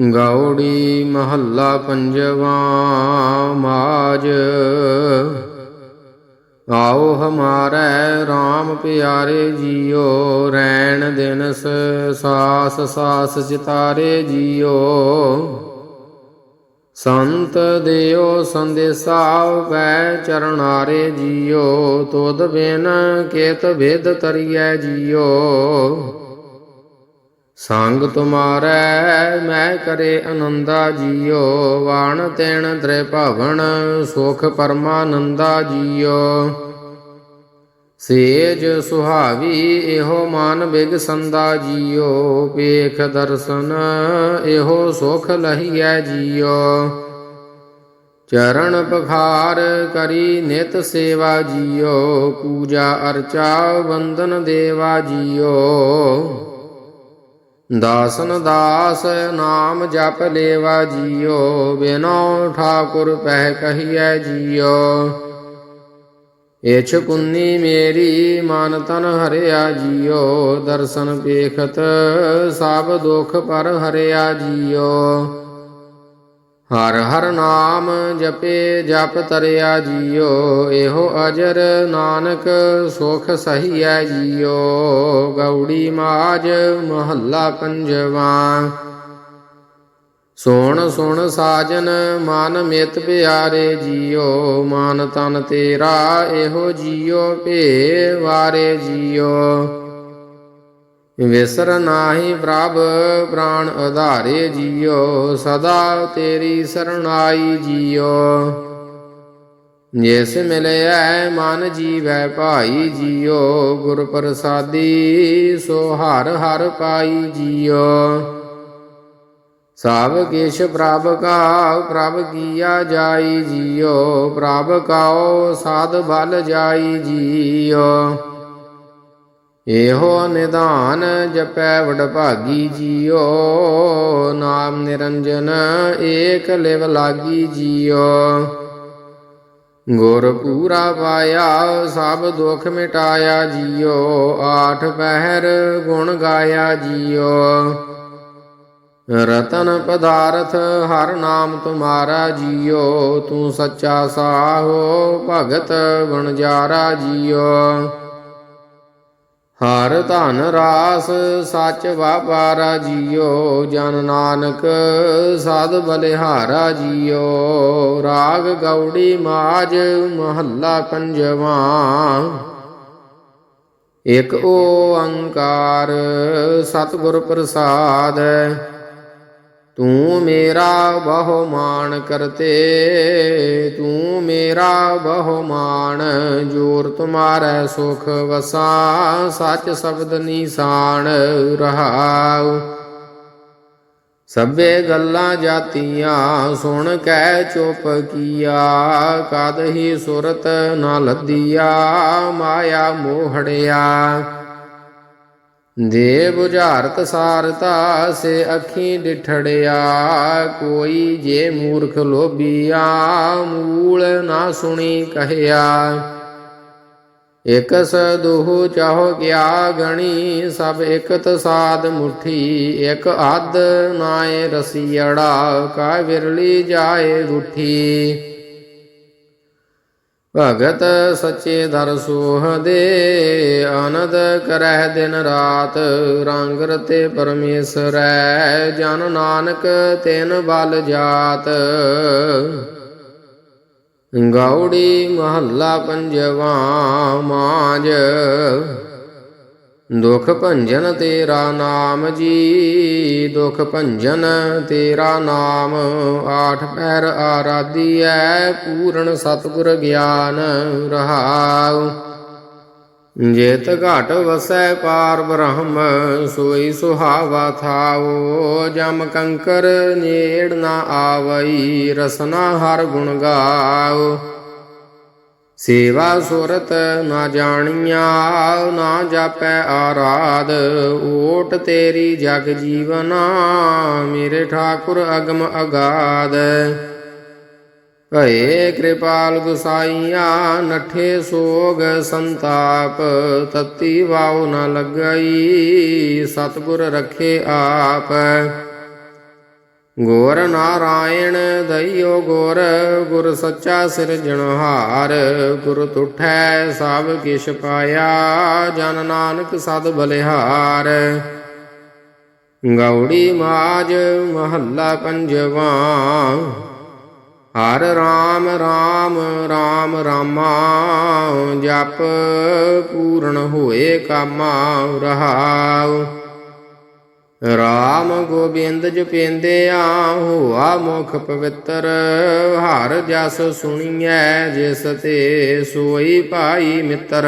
ਗੌੜੀ ਮਹੱਲਾ ਪੰਜਵਾ ਮਾਜ। ਆਓ ਹਮਾਰੇ RAM ਪਿਆਰੇ ਜੀਓ, ਰੈਣ ਦਿਨਸ ਸਾਸ ਸਾਸ ਚਿਤਾਰੇ ਜੀਓ। ਸੰਤ ਦਿਓ ਸੰਦੇਸਾ ਵੈ ਚਰਨਾਰੇ ਜੀਓ, ਤੁਧ ਬਿਨ ਕੇਤ ਵੇਦ ਤਰੀਐ ਜੀਓ। ਸੰਗ ਤੁਮਾਰੈ, ਮੈਂ ਕਰੇ ਅਨੰਦਾ ਜੀਓ, ਵਾਣ ਤੈਣ ਤ੍ਰੇ ਭਵਨ ਸੁਖ ਪਰਮਾਨੰਦਾ ਜੀਓ। ਸੇਜ ਸੁਹਾਵੀ, ਇਹੋ ਮਾਨ ਬਿਗ ਸੰਦਾ ਜੀਓ, ਪੇਖ ਦਰਸ਼ਨ, ਇਹੋ ਸੁਖ ਲਹੀਐ ਜੀਓ। ਚਰਨ ਪਖਾਰ ਕਰੀ ਨਿਤ ਸੇਵਾ ਜੀਓ, ਪੂਜਾ ਅਰਚਾ, ਵੰਦਨ ਦੇਵਾ ਜੀਓ। ਦਾਸਨ ਦਾਸ ਨਾਮ ਜਪ ਲੇਵਾ ਜੀਓ, ਬਿਨੋ ਠਾਕੁਰ ਪਹਿ ਕਹੀਐ ਜੀਓ। ਇਛ ਕੁੰਨੀ ਮੇਰੀ, ਮਨ ਤਨ ਹਰਿਆ ਜੀਓ। ਦਰਸ਼ਨ ਪੇਖਤ ਸਭ ਦੁਖ ਪਰ ਹਰਿਆ ਜੀਓ। ਹਰ ਹਰ ਨਾਮ ਜਪੇ ਜਪ ਤਰਿਆ ਜੀਓ, ਇਹੋ ਅਜਰ ਨਾਨਕ ਸੁਖ ਸਹੀਐ ਜੀਓ। ਗੌੜੀ ਮਾਜ ਮਹੱਲਾ ਪੰਜਵਾ। ਸੋਣ ਸੁਣ ਸਾਜਨ, ਮਨ ਮਿਤ ਪਿਆਰੇ ਜੀਓ। ਮਨ ਤਨ ਤੇਰਾ, ਇਹੋ ਜੀਓ, ਭੇ ਵਾਰੇ ਜੀਓ। ਵਿਸਰ ਨਾਹੀ ਪ੍ਰਭ ਪ੍ਰਾਣ ਆਧਾਰੇ ਜੀਓ, ਸਦਾ ਤੇਰੀ ਸਰਣਾਈ ਜੀਓ। ਜਿਸ ਮਿਲਿਆ ਮਨ ਜੀਵੈ ਭਾਈ ਜੀਓ, ਗੁਰ ਪ੍ਰਸਾਦੀ ਸੋ ਹਰ ਹਰ ਪਾਈ ਜੀਓ। ਸਭ ਕਿਛ ਪ੍ਰਭ ਕਾ, ਪ੍ਰਭ ਕੀਆ ਜਾਈ ਜੀਓ, ਪ੍ਰਭ ਕਾਓ ਸਾਧ ਬਲ ਜਾਈ ਜੀਓ। ਇਹੋ ਨਿਧਾਨ ਜਪੈ ਵਡਭਾਗੀ ਜੀਓ, ਨਾਮ ਨਿਰੰਜਨ ਏਕ ਲਿਵ ਲਾਗੀ ਜੀਓ। ਗੁਰ ਪੂਰਾ ਪਾਇਆ, ਸਭ ਦੁੱਖ ਮਿਟਾਇਆ ਜੀਓ, ਆਠ ਪਹਿਰ ਗੁਣ ਗਾਇਆ ਜੀਓ। ਰਤਨ ਪਦਾਰਥ ਹਰ ਨਾਮ ਤੁਮਾਰਾ ਜੀਓ, ਤੂੰ ਸੱਚਾ ਸਾਹੋ ਭਗਤ ਬਣਜਾਰਾ ਜੀਓ। ਹਰ ਧਨ ਰਾਸ ਸੱਚ ਵਾਪਾਰਾ ਜੀਓ ਜਨ ਨਾਨਕ ਸਾਧ ਬਲਿਹਾਰਾ ਜੀਓ। ਰਾਗ ਗੌੜੀ ਮਾਜ ਮਹੱਲਾ ਪੰਜਵਾ। ਇਕ ਓੰਕਾਰ ਸਤਿਗੁਰ ਪ੍ਰਸਾਦ। ਤੂੰ ਮੇਰਾ ਬਹੁ ਮਾਨ ਕਰਤੇ, ਤੂੰ ਮੇਰਾ ਬਹੁਮਾਨ, ਜੋਰ ਤੁਮਾਰੈ ਸੁਖ ਵਸਾ, ਸੱਚ ਸ਼ਬਦ ਨਿਸ਼ਾਨ ਰਹਾਉ। ਸਭੇ ਗੱਲਾਂ ਜਾਤੀਆਂ, ਸੁਣ ਕੈ ਚੁੱਪ ਕੀਆ, ਕਦ ਹੀ ਸੁਰਤ ਨਾ ਲੱਦੀਆ, ਮਾਇਆ ਮੋਹੜਿਆ। ਦੇ 부ਝਾਰਤ ਸਾਰਤਾ ਸੇ ਅੱਖੀ ਡਿਠੜਿਆ, ਕੋਈ ਜੇ ਮੂਰਖ ਲੋਭੀਆ, ਮੂਲ ਨਾ ਸੁਣੀ ਕਹਿਆ। ਇਕ ਸਦੁਹ ਚਾਹੋ ਗਿਆ ਗਣੀ, ਸਭ ਇਕਤ ਸਾਧ ਮੁਠੀ, ਇਕ ਅੱਧ ਨਾਏ ਰਸੀੜਾ ਕਾ ਵਿਰਲੀ ਜਾਏ ਰੁਠੀ। ਭਗਤ ਸੱਚੇ ਦਰ ਸੋਹ ਦੇ ਆਨੰਦ ਕਰਹਿ ਦਿਨ ਰਾਤ। ਰੰਗ ਰਤੇ ਪਰਮੇਸ਼ਰੈ ਜਨ ਨਾਨਕ ਤਿਨ ਬਲ ਜਾਤ। ਗੌੜੀ ਮਹੱਲਾ ਪੰਜਵਾ ਮਾਜ ਦੁਖ ਭੰਜਨ ਤੇਰਾ ਨਾਮ ਜੀ, ਦੁਖ ਭੰਜਨ ਤੇਰਾ ਨਾਮ। ਆਠ ਪੈਰ ਆਰਾਧੀਐ ਪੂਰਨ ਸਤਿਗੁਰ ਗਿਆਨ ਰਹਾਉ। ਜੇਤ ਘਟ ਵਸੈ ਪਾਰ ਬ੍ਰਹਮ, ਸੋਈ ਸੁਹਾਵਾ ਥਾਓ ਜਮ ਕੰਕਰ ਨੇੜ ਨਾ ਆਵਈ, ਰਸਨਾ ਹਰ ਗੁਣ ਗਾਓ ਸੇਵਾ ਸੁਰਤ ਨਾ ਜਾਣੀਆਂ, ਨਾ ਜਾਪੈ ਆਰਾਧ। ਓਟ ਤੇਰੀ ਜਗ ਜੀਵਨਾ, ਮੇਰੇ ਠਾਕੁਰ ਅਗਮ ਅਗਾਦ ਭਏ ਕਿਰਪਾਲ ਗੁਸਾਈਆ, ਨਠੇ ਸੋਗ ਸੰਤਾਪ। ਤਤੀ ਵਾਉ ਨ ਲੱਗਈ, ਸਤਿਗੁਰ ਰਖੇ ਆਪ। ਗੁਰ ਨਾਰਾਇਣ ਦਈਓ ਗੁਰ ਗੁਰ ਸੱਚਾ ਸਿਰਜਣਹਾਰ ਗੁਰ ਤੁਠੈ ਸਭ ਕਿਛ ਪਾਇਆ, ਜਨ ਨਾਨਕ ਸਦ ਬਲਿਹਾਰ। ਗੌੜੀ ਮਾਜ ਮਹੱਲਾ ਪੰਜਵਾ, ਹਰ ਰਾਮ ਰਾਮ ਰਾਮ ਰਾਮਾ, ਜਪ ਪੂਰਨ ਹੋਏ ਕਾਮਾ ਰਹਾਉ। ਰਾਮ ਗੋਬਿੰਦ ਜਪੇਂਦਿਆ ਹੋਆ ਮੁਖ ਪਵਿੱਤਰ। ਹਰ ਜਸ ਸੁਣੀਐ, ਜਿਸ ਤੇ ਸੋਈ ਭਾਈ ਮਿੱਤਰ।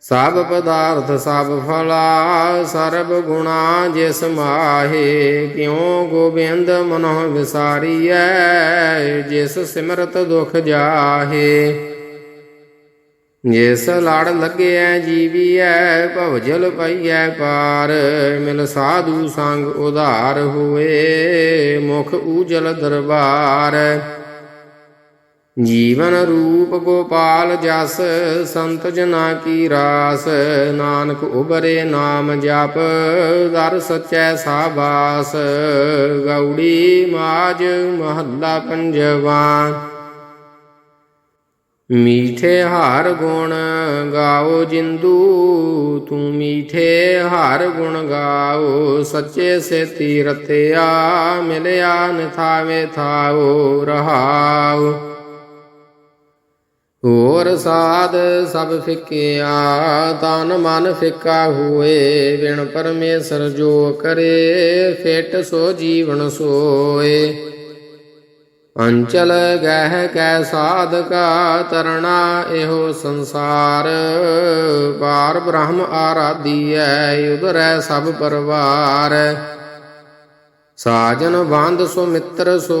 ਸਭ ਪਦਾਰਥ, ਸਭ ਫਲਾ, ਸਰਬ ਗੁਣਾ, ਜਿਸ ਮਾਹੇ ਕਿਉ ਗੋਬਿੰਦ ਮਨੋ ਵਿਸਾਰੀਐ, ਜਿਸ ਸਿਮਰਤ ਦੁਖ ਜਾਹੇ। ਜਿਸ ਲੜ ਲੱਗਿਐ ਜੀਵੀਐ ਭਵਜਲ ਪਈਐ ਪਾਰ। ਮਿਲ ਸਾਧੂ ਸੰਗ ਉਧਾਰ ਹੋਏ, ਮੁਖ ਊਜਲ ਦਰਬਾਰ। ਜੀਵਨ ਰੂਪ ਗੋਪਾਲ ਜਸ, ਸੰਤ ਜਨਾ ਕੀ ਰਾਸ। ਨਾਨਕ ਉਬਰੇ ਨਾਮ ਜਪ, ਦਰ ਸਚੈ ਸਾਬਾਸ। ਗੌੜੀ ਮਾਜ ਮਹੱਲਾ ਪੰਜਵਾ। ਮੀਠੇ ਹਰ ਗੁਣ ਗਾਓ ਜਿੰਦੂ, ਤੂੰ ਮੀਠੇ ਹਰ ਗੁਣ ਗਾਓ, ਸੱਚੇ ਸੇਤੀ ਰਤਿਆ ਮਿਲਿਆ ਨਥਾਵੇ ਥਾਓ ਰਹਾਓ ਹੋਰ ਸਾਧ ਸਭ ਫਿੱਕਿਆ, ਤਨ ਮਨ ਫਿੱਕਾ ਹੋਏ ਵਿਣ ਪਰਮੇਸ਼ਰ ਜੋ ਕਰੇ, ਫਿਟ ਸੋ ਜੀਵਨ ਸੋਏ। ਅੰਚਲ ਗਹਿ ਕੈ ਸਾਧਕਾ ਤਰਣਾ ਇਹੋ ਸੰਸਾਰ। ਪਾਰ ਬ੍ਰਹਮ ਆਰਾਧੀਐ, ਉਧਰੈ ਸਭ ਪਰਵਾਰ। ਸਾਜਨ ਬੰਦ ਸੋ ਮਿੱਤਰ ਸੋ,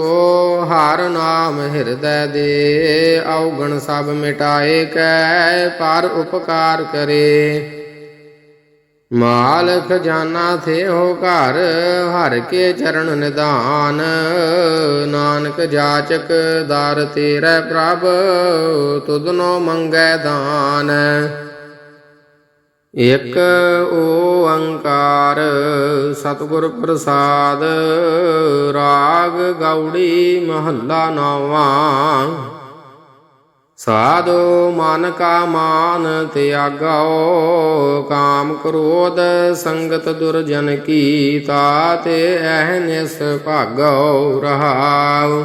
ਹਰ ਨਾਮ ਹਿਰਦੈ ਦੇ। ਔਗਣ ਸਭ ਮਿਟਾਏ, ਕੈ ਪਰ ਉਪਕਾਰ ਕਰੇ। ਮਾਲ ਖਜ਼ਾਨਾ ਥੇ ਹੋ ਘਰ, ਹਰ ਕੇ ਚਰਨ ਨਿਦਾਨ ਨਾਨਕ ਜਾਚਕ ਦਰ ਤੇਰੇ ਪ੍ਰਭ ਤੁਧਨੋ ਮੰਗੈ ਦਾਨ। ਇਕ ਓੰਕਾਰ ਸਤਿਗੁਰ ਪ੍ਰਸਾਦ, ਰਾਗ ਗੌੜੀ ਮਹੱਲਾ ਨੌਵਾਂ। ਸਾਧੋ ਮਨ ਕਾ ਮਾਨ ਤਿਆਗਾਓ, ਕਾਮ ਕ੍ਰੋਧ ਸੰਗਤ ਦੁਰਜਨ ਕੀ ਤਾਤੇ ਅਹਨਿਸ ਭਾਗੋ ਰਹਾਉ।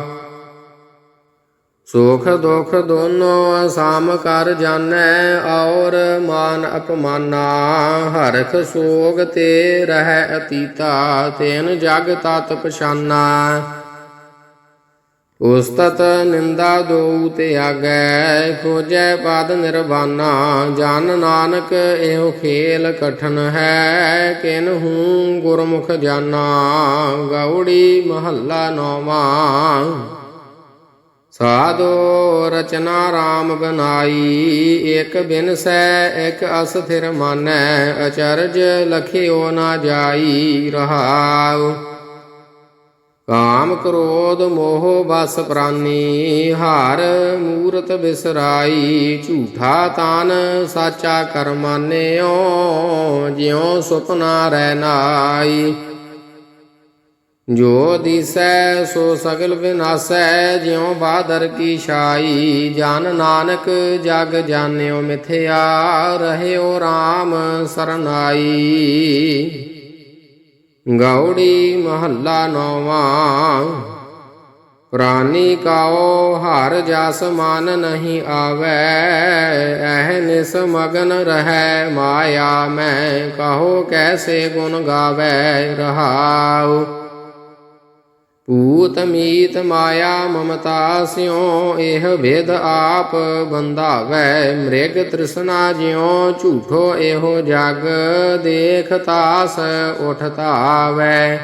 ਸੁਖ ਦੁਖ ਦੋਨੋਂ ਸਾਮ ਕਰ ਜਾਣੈ, ਔਰ ਮਾਨ ਅਪਮਾਨਾ ਹਰਖ ਸੋਗ ਤੇ ਰਹਿ ਅਤੀਤਾ, ਤੈਨ ਜਗ ਤਤ ਪਛਾਨਾ। ਉਸਤਤ ਨਿੰਦਾ ਦੋ ਤੇ ਆਗੈ, ਖੋਜੈ ਪਦ ਨਿਰਵਾਨਾ। ਜਨ ਨਾਨਕ ਇਹੋ ਖੇਲ ਕਠਨ ਹੈ ਕਿਨਹੂ ਗੁਰਮੁਖ ਜਾਨਾ। ਗੌੜੀ ਮਹੱਲਾ ਨੌਵਾਂ। ਸਾਧੋ ਰਚਨਾ RAM ਬਨਾਈ ਇਕ ਬਿਨਸੈ ਇਕ ਅਸਥਿਰ ਮਾਨੈ। ਅਚਰਜ ਲਖਿਓ ਨਾ ਜਾਈ ਰਹਾਉ। ਕਾਮ ਕ੍ਰੋਧ ਮੋਹ ਬਸ ਪ੍ਰਾਨੀ, ਹਾਰ ਮੂਰਤ ਬਿਸਰਾਈ, ਝੂਠਾ ਤਾਨ ਸਾਚਾ ਕਰਮਾਨਿਓ, ਜਿਉ ਸੁਪਨਾ ਰਹਿ ਨਾਈ। ਜੋ ਦਿਸੈ ਸੋ ਸਗਲ ਵਿਨਾਸੈ, ਜਿਉ ਬਾਦਰ ਕੀ ਛਾਈ। ਜਨ ਨਾਨਕ ਜਗ ਜਾਣਿਓ ਮਿਥਿਆ, ਰਹਿਓ RAM ਸਰਨਾਈ। ਗੌੜੀ ਮਹੱਲਾ ਨੌਵਾਂ। ਪ੍ਰਾਨੀ ਕਾਓ ਹਰ ਜਸ ਮਨ ਨਹੀਂ ਆਵੈ, ਐਹ ਨਿਸ ਮਗਨ ਰਹੈ ਮਾਇਆ ਮੈਂ। ਕਹੋ ਕੈਸੇ ਗੁਣ ਗਾਵੈ ਰਹਾਉ। ਪੂਤ ਮੀਤ ਮਾਇਆ ਮਮਤਾ ਸਿਉ, ਇਹ ਭੇਦ ਆਪ ਬੰਧਾਵੈ। ਮ੍ਰਿਗ ਤ੍ਰਿਸ਼ਨਾ ਜਿਉ, ਝੂਠੋ ਇਹੋ ਜਗ, ਦੇਖ ਤਾਸ ਉਠਤਾਵੈ।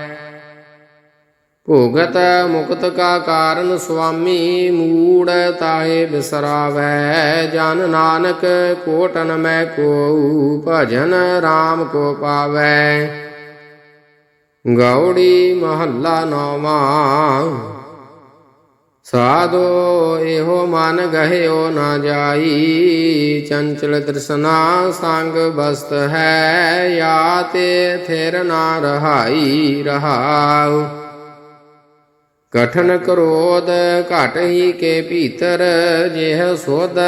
ਭੋਗਤ ਮੁਕਤ ਕਾ ਕਾਰਨ ਸੁਆਮੀ, ਮੂੜ ਤਾਹੇ ਬਿਸਰਾਵੈ। ਜਨ ਨਾਨਕ ਕੋਟਨ ਮੈਂ ਕੋ ਭਜਨ RAM ਕੋ ਪਾਵੈ। ਗੌੜੀ ਮਹੱਲਾ ਨੌਵਾਂ। ਸਾਧੋ ਇਹੋ ਮਨ ਗਹਿਓ ਨਾ ਜਾਈ। ਚੰਚਲ ਤ੍ਰਿਸ਼ਨਾ ਸੰਗ ਬਸਤ ਹੈ ਯਾ ਤੇ ਥਿਰ ਨਾ ਰਹਾਈ ਰਹਾਉ। ਕਠਨ ਕਰੋਧ ਘਟ ਹੀ ਕੇ ਭੀਤਰ, ਜਿਹ ਸੁਧ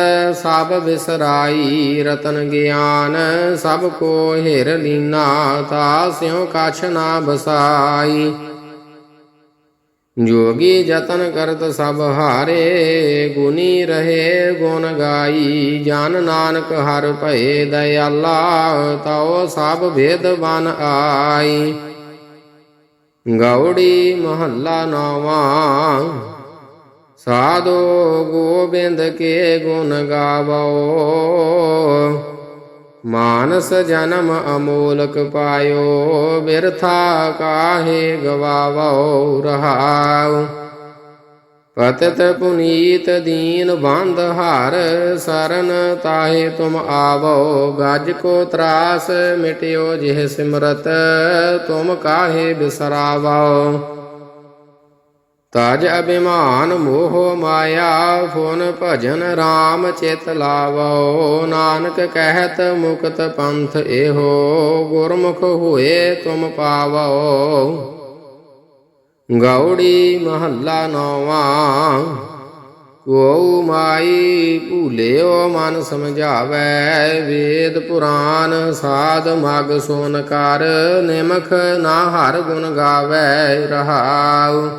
ਸਭ ਵਿਸਰਾਈ ਰਤਨ ਗਿਆਨ, ਸਭ ਕੋ ਹਿਰ ਲੀਨਾ, ਤਾ ਸਿਉ ਕਛ ਨਾ ਬਸਾਈ ਜੋਗੀ ਜਤਨ ਕਰਤ ਸਭ ਹਾਰੇ ਗੁਨੀ ਰਹੇ ਗੁਣ ਗਾਈ। ਜਾਨ ਨਾਨਕ ਹਰ ਭਏ ਦਇਆਲਾ, ਤਉ ਸਭ ਭੇਦ ਬਨ ਆਈ। ਗੌੜੀ ਮਹੱਲਾ ਨਾਵਾਂ। ਸਾਧੋ ਗੋਬਿੰਦ ਕੇ ਗੁਣ ਗਾਵੋ। ਮਾਨਸ ਜਨਮ ਅਮੋਲਕ ਪਾਇਓ, ਬਿਰਥਾ ਕਾਹੇ ਗਵਾਵੋ, ਰਹਾਉ। ਪਤਤ ਪੁਨੀਤ ਦੀਨ ਬੰਧ ਹਾਰ ਸਰਨ ਤਾਹੇ ਤੁਮ ਆਵੋ, ਗਜ ਕੋ ਤਰਾਸ, ਮਿਟਿਓ ਜਿਹ ਸਿਮਰਤ, ਤੁਮ ਕਾਹੇ ਬਿਸਰਾਵੋ। ਤਜ ਅਭਿਮਾਨ ਮੋਹ ਮਾਇਆ, ਫੁਨ ਭਜਨ RAM ਚਿਤ ਲਾਵੋ। ਨਾਨਕ ਕਹਿਤ ਮੁਕਤ ਪੰਥ ਇਹੋ, ਗੁਰਮੁਖ ਹੋਏ ਤੁਮ ਪਾਵੋ। ਗੌੜੀ ਮਹੱਲਾ ਨੌਵਾਂ। ਕੋ ਮਾਈ ਭੂਲਿਓ ਮਨ ਸਮਝਾਵੈ। ਵੇਦ ਪੁਰਾਨ ਸਾਧ ਮਗ ਸੋਨ ਕਰ। ਨਿਮਖ ਨਾ ਹਰ ਗੁਣ ਗਾਵੈ ਰਹਾਉ।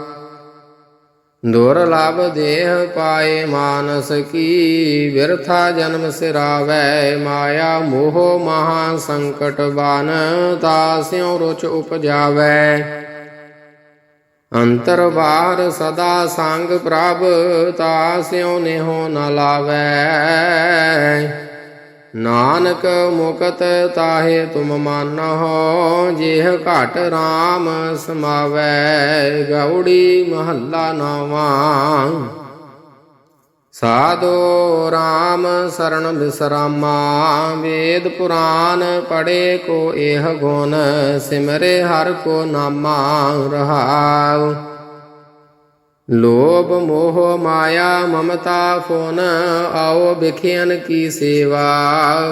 ਦੁਰਲਭ ਦੇਹ ਪਾਏ ਮਾਨਸ ਕੀ। ਵਿਰਥਾ ਜਨਮ ਸਿਰਾਵੈ। ਮਾਇਆ ਮੋਹ ਮਹਾ ਸੰਕਟ ਬਨ। ਤਾਸਿਉ ਰੁਚ ਉਪਜਾਵੈ। ਅੰਤਰ ਬਾਹਰ ਸਦਾ ਸੰਗ ਪ੍ਰਭ ਤਾਸਿਉ ਨਿਹੋ ਨ ਲਾਵੈ। ਨਾਨਕ ਮੁਕਤ ਤਾਹੇ ਤੁਮ ਮਾਨਹੁ, ਜਿਹ ਘਟ RAM ਸਮਾਵੈ। ਗੌੜੀ ਮਹੱਲਾ ਨਾਵਾਂ। ਸਾਧੋ RAM ਸਰਣ ਬਿਸਰਾਮਾ, ਵੇਦ ਪੁਰਾਨ ਪੜੇ ਕੋ ਇਹ ਗੁਣ, ਸਿਮਰੇ ਹਰ ਕੋ ਨਾਮਾ ਰਹਾਉ। ਲੋਭ ਮੋਹ ਮਾਇਆ ਮਮਤਾ ਫੋਨ, ਆਓ ਬਿਖਿਆਨ ਕੀ ਸੇਵਾ,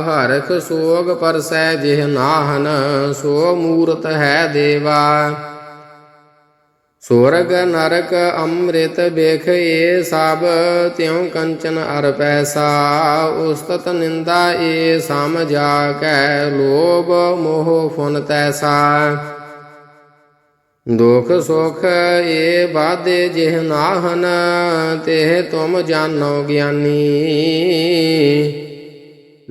ਹਰਖ ਸੋਗ ਪਰਸੈ ਜਿਹ ਨਾਹਨ, ਸੋ ਮੂਰਤ ਹੈ ਦੇਵਾ। ਸੁਰਗ ਨਰਕ ਅੰਮ੍ਰਿਤ ਬੇਖ ਏ ਸਭ, ਤਿਉ ਕੰਚਨ ਅਰ ਪੈਸਾ, ਉਸਤਤ ਨਿੰਦਾ ਏ ਸਮ ਜਾ ਕੈ ਲੋਭ ਮੋਹ ਫੁਨ ਤੈਸਾ। ਦੁਖ ਸੁਖ ਏ ਬਾਧੇ ਜਿਹ ਨਾਹਨ ਤੇ ਤੁਮ ਜਾਣੋ ਗਿਆਨੀ।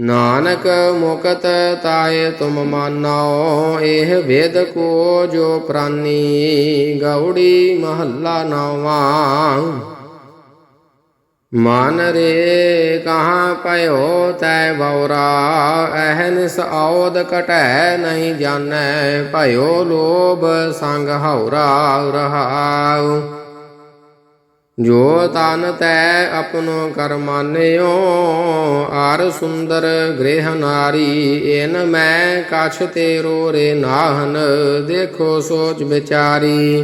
ਨਾਨਕ ਮੁਕਤ ਤਾਏ ਤੁਮ ਮਾਨੋ, ਇਹ ਵੇਦ ਕੋ ਜੋ ਪ੍ਰਾਨੀ ਗੌੜੀ ਮਹੱਲਾ ਨਵਾਂ। ਮਨ ਰੇ ਕਹਾਂ ਪਇਓ ਤੈ ਬੌਰਾ, ਅਹਨਿਸ ਔਦ ਕਟੈ ਨਹੀਂ ਜਾਣੈ, ਭਇਓ ਲੋਭ ਸੰਗ ਹਉਰਾ ਰਹਾਉ। ਜੋ ਤਨ ਤੈ ਆਪਣੋ ਕਰਮਾਨਿਓ ਆਰ ਸੁੰਦਰ ਗ੍ਰਹਿ ਨਾਰੀ ਇਨ ਮੈਂ ਕਛ ਤੇਰੋ ਰੇ ਨਾਹਨ, ਦੇਖੋ ਸੋਚ ਵਿਚਾਰੀ।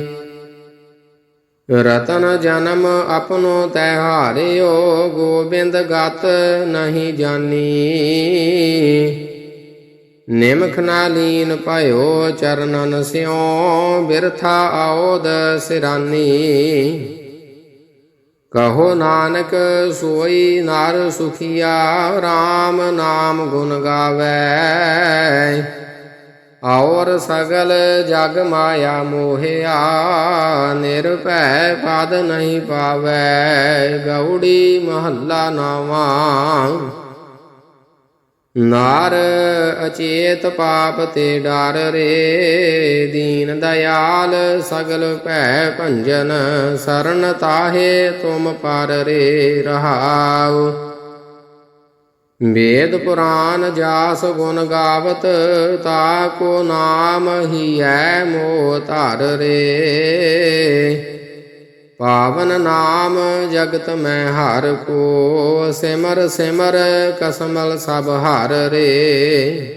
ਰਤਨ ਜਨਮ ਆਪਣੋ ਤੈ ਹਾਰਿਓ, ਗੋਬਿੰਦ ਗਤ ਨਹੀਂ ਜਾਨੀ। ਨਿਮਖ ਨਾ ਲੀਨ ਭਇਓ, ਚਰਨਨ ਸਿਉ, ਬਿਰਥਾ ਆਉਦ ਸਿਰਾਨੀ। ਕਹੋ ਨਾਨਕ ਸੋਈ ਨਰ ਸੁਖੀਆ RAM ਨਾਮ ਗੁਣ ਗਾਵੇ। ਔਰ ਸਗਲ ਜਗ ਮਾਇਆ ਮੋਹਿਆ, ਨਿਰਭੈ ਪਦ ਨਹੀਂ ਪਾਵੈ। ਗੌੜੀ ਮਹੱਲਾ ਨਾਵਾਂ। ਨਾਰ ਅਚੇਤ ਪਾਪ ਤੇ ਡਰ ਰੇ, ਦੀਨ ਦਇਆਲ ਸਗਲ ਭੈ ਭੰਜਨ, ਸਰਨ ਤਾਹੇ ਤੁਮ ਪਰ ਰੇ ਰਹਾਉ। ਵੇਦ ਪੁਰਾਨ ਜਾਸ ਗੁਣ ਗਾਵਤ, ਤਾ ਕੋ ਨਾਮ ਹੀ ਹੈ ਮੋਹ ਧਰ ਰੇ। ਪਾਵਨ ਨਾਮ ਜਗਤ ਮੈਂ ਹਰ ਕੋ, ਸਿਮਰ ਸਿਮਰ ਕਸਮਲ ਸਭ ਹਰ ਰੇ।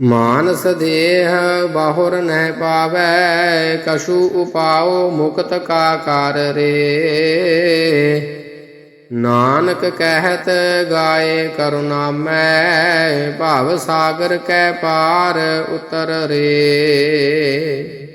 ਮਾਨਸ ਦੇਹ ਬਾਹੁਰ ਨਹਿ ਪਾਵੈ ਕਸ਼ੂ ਉਪਾਓ ਮੁਕਤ ਕਾ ਕਰ ਰੇ। ਨਾਨਕ ਕਹਿਤ ਗਾਏ ਕਰੁਣਾਮੈ, ਭਾਵ ਸਾਗਰ ਕੈ ਪਾਰ ਉਤਰ ਰੇ।